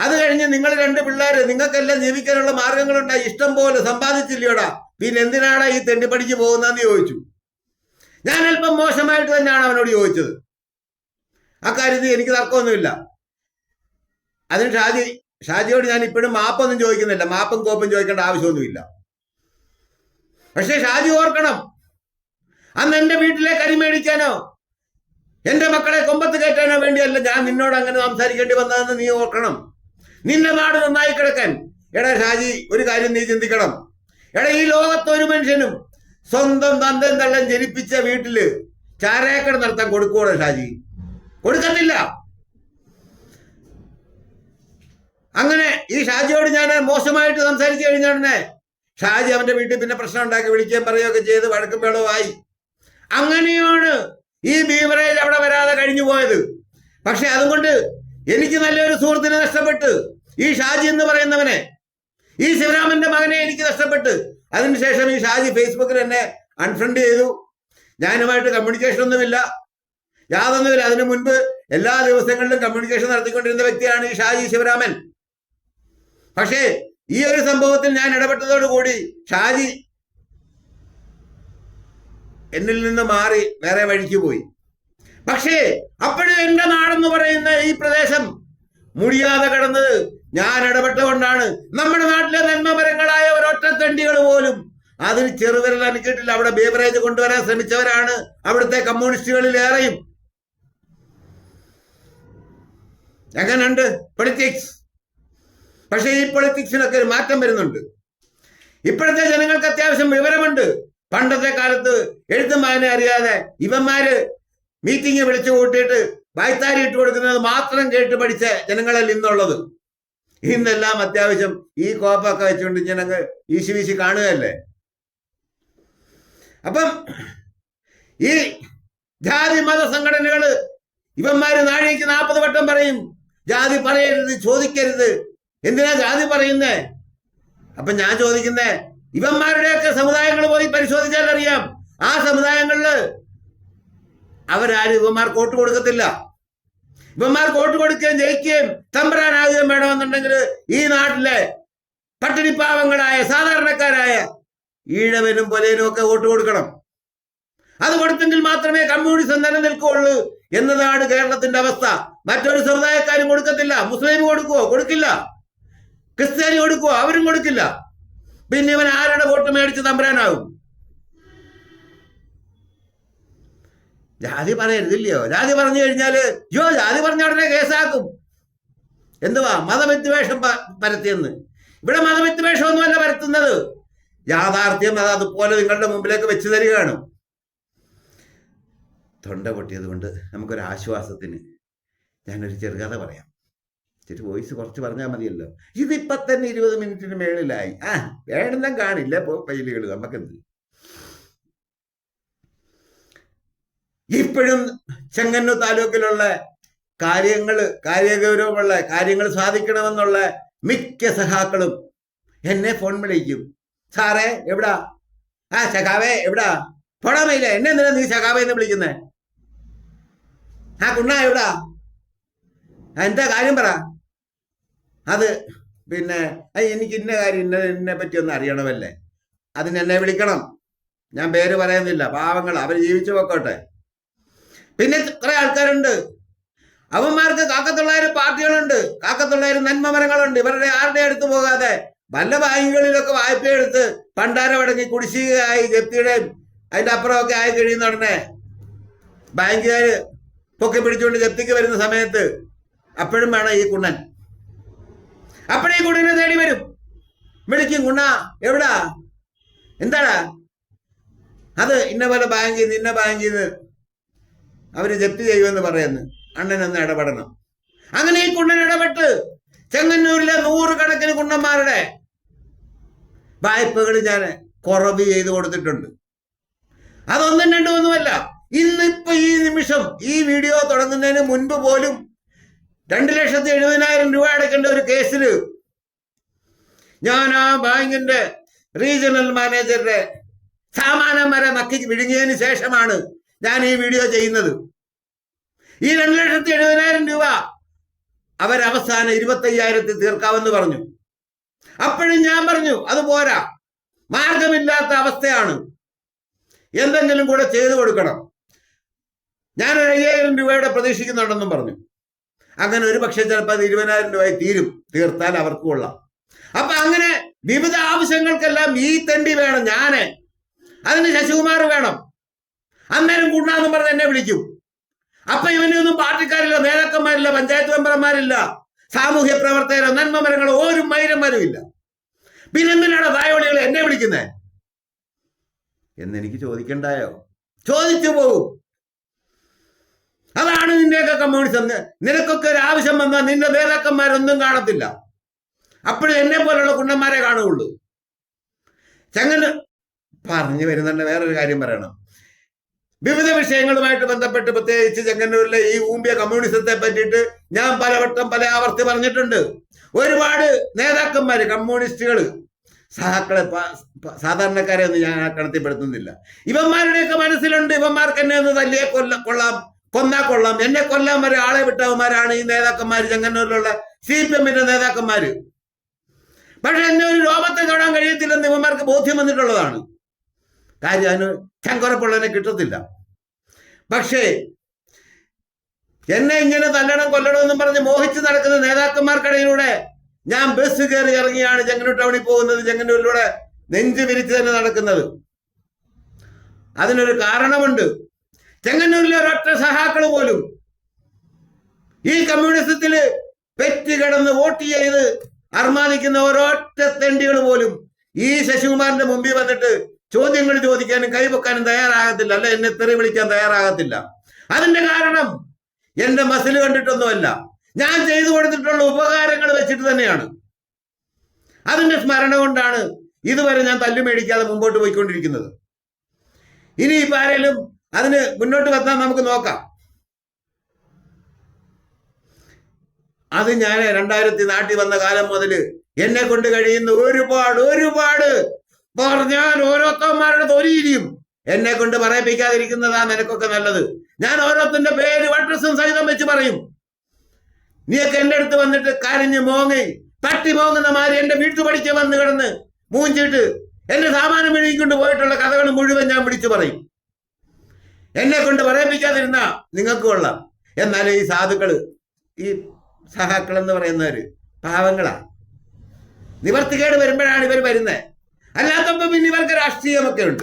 അത് കഴിഞ്ഞ് നിങ്ങൾ രണ്ട് പിള്ളേര് നിങ്ങൾക്കെല്ലാം ജീവിക്കാനുള്ള മാർഗങ്ങളുണ്ടായി. ഇഷ്ടം പോലെ സമ്പാദിച്ചില്ലയോടാ പിന്നെ എന്തിനാടാ ഈ തെണ്ടിപ്പടിക്ക് പോകുന്നതെന്ന് ചോദിച്ചു. ഞാൻ അല്പം മോശമായിട്ട് തന്നെയാണ് അവനോട് ചോദിച്ചത്. അക്കാര്യത്തിൽ എനിക്ക് തർക്കമൊന്നുമില്ല. അതിന് ഷാജി ഷാജിയോട് ഞാൻ ഇപ്പോഴും മാപ്പൊന്നും ചോദിക്കുന്നില്ല. മാപ്പും കോപ്പും ചോദിക്കേണ്ട ആവശ്യമൊന്നുമില്ല. പക്ഷെ ഷാജി ഓർക്കണം. അന്ന് എന്റെ വീട്ടിലെ കരി മേടിക്കാനോ എന്റെ മക്കളെ കൊമ്പത്ത് കയറ്റാനോ വേണ്ടിയല്ല ഞാൻ നിന്നോട് അങ്ങനെ സംസാരിക്കേണ്ടി വന്നതെന്ന് നീ ഓർക്കണം. നിന്റെ നാട് നന്നായി കിടക്കാൻ. എടാ ഷാജി ഒരു കാര്യം നീ ചിന്തിക്കണം. എടാ ഈ ലോകത്ത് ഒരു മനുഷ്യനും സ്വന്തം തന്തം തള്ളം ജനിപ്പിച്ച വീട്ടിൽ ചാരേക്കട നടത്താൻ കൊടുക്കൂടെ ഷാജി. കൊടുക്കത്തില്ല. അങ്ങനെ ഈ ഷാജിയോട് ഞാൻ മോശമായിട്ട് സംസാരിച്ചു കഴിഞ്ഞാൽ ഉടനെ ഷാജി അവന്റെ വീട്ടിൽ പിന്നെ പ്രശ്നം ഉണ്ടാക്കി വിളിക്കുകയും പറയുകയൊക്കെ ചെയ്ത് വഴക്കും വേളവുമായി അങ്ങനെയാണ് ഈ ഭീമരയിൽ അവിടെ വരാതെ കഴിഞ്ഞു പോയത്. പക്ഷെ അതുകൊണ്ട് എനിക്ക് നല്ലൊരു സുഹൃത്തിനെ നഷ്ടപ്പെട്ട് ഈ ഷാജി എന്ന് പറയുന്നവനെ ഈ ശിവരാമന്റെ മകനെ എനിക്ക് നഷ്ടപ്പെട്ട് അതിനുശേഷം ഈ ഷാജി ഫേസ്ബുക്കിൽ എന്നെ അൺഫ്രണ്ട് ചെയ്തു. ഞാനുമായിട്ട് കമ്മ്യൂണിക്കേഷൻ ഒന്നുമില്ല. യാതൊന്നുമില്ല. അതിനു മുൻപ് എല്ലാ ദിവസങ്ങളിലും കമ്മ്യൂണിക്കേഷൻ നടത്തിക്കൊണ്ടിരുന്ന വ്യക്തിയാണ് ഈ ഷാജി ശിവരാമൻ. പക്ഷേ ഈ ഒരു സംഭവത്തിൽ ഞാൻ ഇടപെട്ടതോടുകൂടി ഷാജി എന്നിൽ നിന്ന് മാറി വേറെ വഴിക്ക് പോയി. പക്ഷേ അപ്പോഴും എന്റെ നാടെന്ന് പറയുന്ന ഈ പ്രദേശം മുടിയാതെ കിടന്നത് ഞാൻ ഇടപെട്ടുകൊണ്ടാണ് നമ്മുടെ നാട്ടിലെ നന്മമരങ്ങളായ ഒരൊറ്റത്തണ്ടികൾ പോലും അതിന് ചെറുവിരൽ അനുക്കിട്ടില്ല അവിടെ ബേബറേജ് കൊണ്ടുവരാൻ ശ്രമിച്ചവരാണ് അവിടുത്തെ കമ്മ്യൂണിസ്റ്റുകളിൽ ഏറെയും. എങ്ങനെയുണ്ട്? പൊളിറ്റിക്സ് പക്ഷേ ഈ പൊളിറ്റിക്സിനൊക്കെ ഒരു മാറ്റം വരുന്നുണ്ട്. ഇപ്പോഴത്തെ ജനങ്ങൾക്ക് അത്യാവശ്യം വിവരമുണ്ട്. പണ്ടത്തെ കാലത്ത് എഴുത്തും വായന അറിയാതെ ഇവന്മാര് മീറ്റിംഗ് വിളിച്ചു കൂട്ടിയിട്ട് വായ്ത്താരി ഇട്ട് കൊടുക്കുന്നത് മാത്രം കേട്ട് പഠിച്ച ജനങ്ങളല്ല ഇന്നുള്ളത്. ഇന്നെല്ലാം അത്യാവശ്യം ഈ കോപ്പൊക്കെ വെച്ചുകൊണ്ട് ഇങ്ങനെ അങ്ങ് വീശി വീശി കാണുകയല്ലേ? അപ്പം ഈ ജാതി മത സംഘടനകൾ ഇവന്മാര് നാഴേക്ക് നാൽപ്പത് വട്ടം പറയും. ജാതി പറയരുത് ചോദിക്കരുത്. എന്തിനാ ജാതി പറയുന്നേ? അപ്പൊ ഞാൻ ചോദിക്കുന്നേ ഇവന്മാരുടെയൊക്കെ സമുദായങ്ങൾ പോയി പരിശോധിച്ചാൽ അറിയാം ആ സമുദായങ്ങളിൽ അവരാരും ഇവന്മാർക്ക് വോട്ട് കൊടുക്കത്തില്ല. ഇവന്മാർ വോട്ട് കൊടുക്കുകയും ജയിക്കുകയും തമ്പരാനാകുകയും വേണമെന്നുണ്ടെങ്കിൽ ഈ നാട്ടിലെ പട്ടിണിപ്പാവങ്ങളായ സാധാരണക്കാരായ ഈഴവനും പൊലേനും ഒക്കെ വോട്ട് കൊടുക്കണം. അത് കൊടുത്തെങ്കിൽ മാത്രമേ കമ്മ്യൂണിസം നിലനിൽക്കുകയുള്ളൂ എന്നതാണ് കേരളത്തിന്റെ അവസ്ഥ. മറ്റൊരു സമുദായക്കാരും കൊടുക്കത്തില്ല. മുസ്ലിം കൊടുക്കുവോ? കൊടുക്കില്ല. ക്രിസ്ത്യാനി കൊടുക്കുവോ? അവരും കൊടുക്കില്ല. പിന്നെ ഇവൻ ആരുടെ വോട്ട് മേടിച്ച് തമ്പരാനാകും? ജാതി പറയരുതില്ലയോ? ജാതി പറഞ്ഞു കഴിഞ്ഞാൽ യോ ജാതി പറഞ്ഞ ഉടനെ കേസാക്കും. എന്തുവാ? മതവിദ്വേഷം പരത്തിയെന്ന്. ഇവിടെ മതവിദ്വേഷമൊന്നുമല്ല പരത്തുന്നത്. യാഥാർത്ഥ്യം അത് അതുപോലെ നിങ്ങളുടെ മുമ്പിലേക്ക് വെച്ചു തരികയാണ്. തൊണ്ട പൊട്ടിയത് കൊണ്ട് നമുക്കൊരു ആശ്വാസത്തിന് ഞാനൊരു ചെറുകഥ പറയാം. ഇച്ചിരി വോയിസ് കുറച്ച് പറഞ്ഞാൽ മതിയല്ലോ. ഇതിപ്പം തന്നെ ഇരുപത് മിനിറ്റിന് മേളിലായി. ആ വേണമെന്നും കാണില്ല ഇപ്പോൾ പൈലുകൾ നമുക്കെന്ത്? ഇപ്പോഴും ചെങ്ങന്നൂർ താലൂക്കിലുള്ള കാര്യങ്ങൾ കാര്യഗൗരവമുള്ള കാര്യങ്ങൾ സാധിക്കണമെന്നുള്ള മിക്ക സഹാക്കളും എന്നെ ഫോൺ വിളിക്കും. സാറേ എവിടാ? ആ ചകാവേ എവിടാ? പോടാമയില്ല എന്നെ എന്തിനാ നീ ചകാവേ എന്ന് വിളിക്കുന്നേ? ആ കുണ്ണ എവിടാ? എന്താ കാര്യം പറ. അത് പിന്നെ എനിക്ക് ഇന്ന കാര്യം ഇന്ന എന്നെ പറ്റി ഒന്ന് അറിയണമല്ലേ? അതിനെന്നെ വിളിക്കണം. ഞാൻ പേര് പറയുന്നില്ല. പാവങ്ങൾ അവർ ജീവിച്ചു പോക്കോട്ടെ. പിന്നെ കുറെ ആൾക്കാരുണ്ട്. അവന്മാർക്ക് കാക്കത്തൊള്ളായിരം പാർട്ടികളുണ്ട്. കാക്കത്തൊള്ളായിരം നന്മ മരങ്ങളുണ്ട് ഇവരുടെ ആരുടെ അടുത്ത് പോകാതെ വല്ല ബാങ്കുകളിലൊക്കെ വായ്പ എടുത്ത് പണ്ടാരം അടങ്ങി കുടിശ്ശികയായി ജപ്തിയുടെയും അതിന്റെ അപ്പുറമൊക്കെ ആയി കഴിയുന്ന ഉടനെ ബാങ്കുകാര് പൊക്കി പിടിച്ചുകൊണ്ട് ജപ്തിക്ക് വരുന്ന സമയത്ത് അപ്പോഴും വേണം ഈ കുണ്ണൻ. അപ്പോഴേ കുണ്ണനെ തേടി വരും. വിളിക്കും കുണ്ണ എവിടാ? എന്താടാ? അത് ഇന്ന പോലെ ബാങ്കിൽ നിന്ന് ഇന്ന ബാങ്കിൽ നിന്ന് അവർ ജപ്തി ചെയ്യുമെന്ന് പറയുന്നു. അണ്ണൻ അണ്ണനൊന്ന് ഇടപെടണം. അങ്ങനെ ഈ കുണ്ണൻ ഇടപെട്ട് ചെങ്ങന്നൂരിലെ നൂറുകണക്കിന് കുണ്ണന്മാരുടെ വായ്പകൾ ഞാൻ കുറവ് ചെയ്തു കൊടുത്തിട്ടുണ്ട്. അതൊന്നും രണ്ടും ഒന്നുമല്ല ഇന്നിപ്പോ ഈ നിമിഷം ഈ വീഡിയോ തുടങ്ങുന്നതിന് മുൻപ് പോലും രണ്ട് ലക്ഷത്തി എഴുപതിനായിരം രൂപ അടയ്ക്കേണ്ട ഒരു കേസിൽ ഞാൻ ആ ബാങ്കിന്റെ റീജിയണൽ മാനേജറുടെ സാമാനം വരെ നക്കി വിഴുങ്ങിയതിന് ശേഷമാണ് ഞാൻ ഈ വീഡിയോ ചെയ്യുന്നത്. ഈ രണ്ട് ലക്ഷത്തി എഴുപതിനായിരം രൂപ അവരവസാനം ഇരുപത്തയ്യായിരത്തിൽ തീർക്കാമെന്ന് പറഞ്ഞു. അപ്പോഴും ഞാൻ പറഞ്ഞു അത് പോരാ. മാർഗമില്ലാത്ത അവസ്ഥയാണ്. എന്തെങ്കിലും കൂടെ ചെയ്തു കൊടുക്കണം. ഞാൻ ഒരു അയ്യായിരം രൂപയുടെ പ്രതീക്ഷിക്കുന്നുണ്ടെന്നും പറഞ്ഞു. അങ്ങനെ ഒരു പക്ഷേ ചിലപ്പോൾ അത് ഇരുപതിനായിരം രൂപയായി തീരും. തീർത്താൽ അവർക്ക് കൊള്ളാം. അപ്പൊ അങ്ങനെ വിവിധ ആവശ്യങ്ങൾക്കെല്ലാം ഈ തണ്ടി വേണം ഞാൻ. അതിന് ശശികുമാർ വേണം. അന്നേരം കുണ്ണാന്ന് പറഞ്ഞ് എന്നെ വിളിക്കും. അപ്പൊ ഇവനൊന്നും പാർട്ടിക്കാരില്ല നേതാക്കന്മാരില്ല പഞ്ചായത്ത് മെമ്പർമാരില്ല സാമൂഹ്യ പ്രവർത്തകരോ നന്മമരങ്ങളോ ഒരു മൈരന്മാരും ഇല്ല. പിന്നെന്തിനാണ് തായോളികൾ എന്നെ വിളിക്കുന്നേ? എന്നെനിക്ക് ചോദിക്കണ്ടായോ? ചോദിച്ചു പോകും അതാണ് നിന്റെയൊക്കെ കമ്മ്യൂണിസം നിനക്കൊക്കെ ഒരു ആവശ്യം വന്നാൽ നിന്റെ നേതാക്കന്മാരൊന്നും കാണത്തില്ല. അപ്പോഴും എന്നെ പോലുള്ള കുണ്ടന്മാരെ കാണുകയുള്ളൂ. ചങ്ങന് പറഞ്ഞു വരുന്നുണ്ട് വേറൊരു കാര്യം പറയണം. വിവിധ വിഷയങ്ങളുമായിട്ട് ബന്ധപ്പെട്ട് പ്രത്യേകിച്ച് ചെങ്ങന്നൂരിലെ ഈ ഊമ്പിയ കമ്മ്യൂണിസത്തെ പറ്റിയിട്ട് ഞാൻ പലവട്ടം പല ആവർത്തി പറഞ്ഞിട്ടുണ്ട്. ഒരുപാട് നേതാക്കന്മാർ കമ്മ്യൂണിസ്റ്റുകൾ സഹാക്കളെ സാധാരണക്കാരെ ഒന്നും ഞാൻ കണത്തിപ്പെടുത്തുന്നില്ല ഇവന്മാരുടെയൊക്കെ മനസ്സിലുണ്ട് ഇവന്മാർക്ക് എന്നെ ഒന്ന് തല്ലിയെ കൊല്ല കൊള്ളാം കൊന്നാ കൊള്ളാം. എന്നെ കൊല്ലാൻ വരെ ആളെ വിട്ടവന്മാരാണ് ഈ നേതാക്കന്മാർ ചെങ്ങന്നൂരിലുള്ള സി പി എമ്മിന്റെ നേതാക്കന്മാര്. പക്ഷെ എന്നെ ഒരു രോമത്തെ തൊടാൻ കഴിയത്തില്ലെന്ന് ഇവന്മാർക്ക് ബോധ്യം വന്നിട്ടുള്ളതാണ്. കാര്യം അതിന് ചങ്കുറപ്പുള്ളതിനെ കിട്ടത്തില്ല. പക്ഷേ എന്നെ ഇങ്ങനെ തല്ലണം കൊല്ലണം എന്നും പറഞ്ഞ് മോഹിച്ച് നടക്കുന്ന നേതാക്കന്മാർക്കിടയിലൂടെ ഞാൻ ബസ് കയറി ഇറങ്ങിയാണ് ചെങ്ങന്നൂർ ടൗണിൽ പോകുന്നത് ചെങ്ങന്നൂരിലൂടെ നെഞ്ചു വിരിച്ച് തന്നെ നടക്കുന്നത്. അതിനൊരു കാരണമുണ്ട്. ചെങ്ങന്നൂരിലെ ഒരൊറ്റ സഹാക്കൾ പോലും ഈ കമ്മ്യൂണിസത്തിൽ പെറ്റ് കിടന്ന് വോട്ട് ചെയ്ത് അർമാദിക്കുന്ന ഒരൊറ്റ തെണ്ടികൾ പോലും ഈ ശശികുമാറിന്റെ മുമ്പിൽ വന്നിട്ട് ചോദ്യങ്ങൾ ചോദിക്കാനും കൈവെക്കാനും തയ്യാറാകത്തില്ല. അല്ല എന്നെ തെറി വിളിക്കാൻ തയ്യാറാകത്തില്ല. അതിന്റെ കാരണം എന്റെ മസിൽ കണ്ടിട്ടൊന്നുമല്ല. ഞാൻ ചെയ്തു കൊടുത്തിട്ടുള്ള ഉപകാരങ്ങൾ വെച്ചിട്ട് തന്നെയാണ്. അതിന്റെ സ്മരണ കൊണ്ടാണ് ഇതുവരെ ഞാൻ തല്ലു മേടിക്കാതെ മുമ്പോട്ട് പോയിക്കൊണ്ടിരിക്കുന്നത്. ഇനി ഇപ്പൊ ആരെങ്കിലും അതിന് മുന്നോട്ട് വന്നാൽ നമുക്ക് നോക്കാം. അത് ഞാൻ രണ്ടായിരത്തി നാട്ടിൽ വന്ന കാലം മുതൽ എന്നെ കൊണ്ട് കഴിയുന്ന ഒരുപാട് ഒരുപാട് പറഞ്ഞാൽ ഓരോരുത്തന്മാരുടെ തൊലിയിലും എന്നെ കൊണ്ട് പറയിപ്പിക്കാതിരിക്കുന്നതാ നിനക്കൊക്കെ നല്ലത്. ഞാൻ ഓരോരുത്തന്റെ പേര് അഡ്രസ്സും സഹിതം വെച്ച് പറയും. നീയൊക്കെ എന്റെ അടുത്ത് വന്നിട്ട് കരഞ്ഞ് മോങ്ങി തട്ടി മോങ്ങുന്ന മാതിരി എന്റെ വീട്ടു പഠിച്ച് വന്ന് കിടന്ന് മൂഞ്ചിട്ട് എന്റെ സാമാനം വിഴുങ്ങിക്കൊണ്ട് പോയിട്ടുള്ള കഥകൾ മുഴുവൻ ഞാൻ വിളിച്ചു പറയും. എന്നെ കൊണ്ട് പറയിപ്പിക്കാതിരുന്ന നിങ്ങൾക്ക് കൊള്ളാം. എന്നാൽ ഈ സാധുക്കൾ ഈ സഹാക്കൾ എന്ന് പറയുന്നവര് പാവങ്ങളാ. നിവർത്തികേട് വരുമ്പോഴാണ് ഇവർ വരുന്നത് അല്ലാത്തപ്പോ പിന്നെ ഇവർക്ക് രാഷ്ട്രീയമൊക്കെ ഉണ്ട്.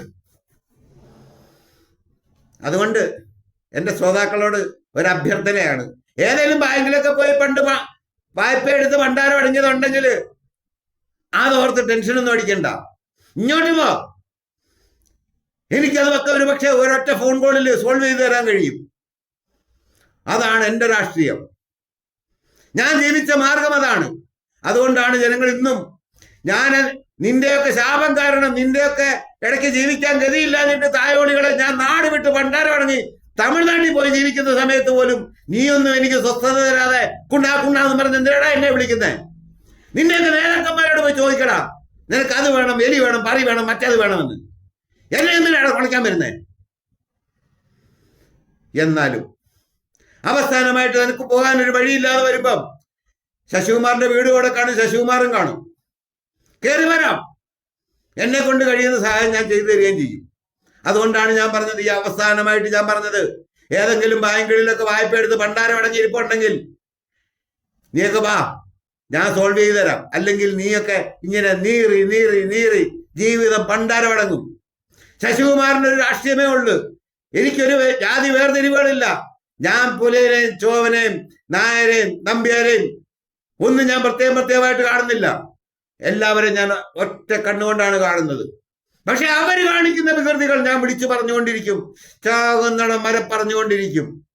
അതുകൊണ്ട് എന്റെ ശ്രോതാക്കളോട് ഒരു അഭ്യർത്ഥനയാണ്. ഏതെങ്കിലും ബാങ്കിലൊക്കെ പോയി പണ്ട് വായ്പ എടുത്ത് ഭണ്ഡാരം ആ അതോർത്ത് ടെൻഷനൊന്നും അടിക്കണ്ട. ഇങ്ങോട്ട് പോ. എനിക്കതൊക്കെ ഒരു പക്ഷേ ഒരൊറ്റ ഫോൺ കോളിൽ സോൾവ് ചെയ്ത് തരാൻ കഴിയും. അതാണ് എന്റെ രാഷ്ട്രീയം. ഞാൻ ജീവിച്ച മാർഗം അതാണ്. അതുകൊണ്ടാണ് ജനങ്ങൾ ഇന്നും ഞാൻ നിന്റെയൊക്കെ ശാപം കാരണം നിന്റെയൊക്കെ ഇടയ്ക്ക് ജീവിക്കാൻ ഗതിയില്ലാഞ്ഞിട്ട് തായോളികളെ ഞാൻ നാട് വിട്ട് ഭണ്ഡാരം അടങ്ങി തമിഴ്നാട്ടിൽ പോയി ജീവിക്കുന്ന സമയത്ത് പോലും നീയൊന്നും എനിക്ക് സ്വസ്ഥത തരാതെ കുണ്ടാ കുണ്ടാന്ന് പറഞ്ഞ് എന്തിനാ എന്നെ വിളിക്കുന്നേ? നിന്നെയൊക്കെ നേതാക്കന്മാരോട് പോയി ചോദിക്കടാ. നിനക്ക് അത് വേണം എലി വേണം പറി വേണം മറ്റേത് വേണമെന്ന്. എന്നെ എന്തിനാണ് കുളിക്കാൻ വരുന്നേ? എന്നാലും അവസാനമായിട്ട് നിനക്ക് പോകാൻ ഒരു വഴിയില്ലാതെ വരുമ്പം ശശികുമാറിന്റെ വീട് കൂടെ കാണും ശശികുമാറും കാണും. കയറി വരാം. എന്നെ കൊണ്ട് കഴിയുന്ന സഹായം ഞാൻ ചെയ്തു തരികയും ചെയ്യും. അതുകൊണ്ടാണ് ഞാൻ പറഞ്ഞത് ഈ അവസാനമായിട്ട് ഞാൻ പറഞ്ഞത്. ഏതെങ്കിലും ബാങ്കുകളിലൊക്കെ വായ്പ എടുത്ത് ഭണ്ഡാരം അടങ്ങിയിരിപ്പുണ്ടെങ്കിൽ നീയൊക്കെ വാ ഞാൻ സോൾവ് ചെയ്തു തരാം. അല്ലെങ്കിൽ നീയൊക്കെ ഇങ്ങനെ നീറി നീറി നീറി ജീവിതം ഭണ്ഡാരം അടങ്ങും. ശശികുമാറിന് ഒരു രാഷ്ട്രീയമേ ഉള്ളൂ. എനിക്കൊരു ജാതി വേർതിരിവുകളില്ല. ഞാൻ പുലയനെയും ചോവനെയും നായരെയും നമ്പ്യാരെയും ഒന്നും ഞാൻ പ്രത്യേകം പ്രത്യേകമായിട്ട് കാണുന്നില്ല. എല്ലാവരെയും ഞാൻ ഒറ്റ കണ്ണുകൊണ്ടാണ് കാണുന്നത്. പക്ഷെ അവർ കാണിക്കുന്ന വികൃതികൾ ഞാൻ വിളിച്ചു പറഞ്ഞുകൊണ്ടിരിക്കും. ചാകുന്നണം വരെ പറഞ്ഞുകൊണ്ടിരിക്കും.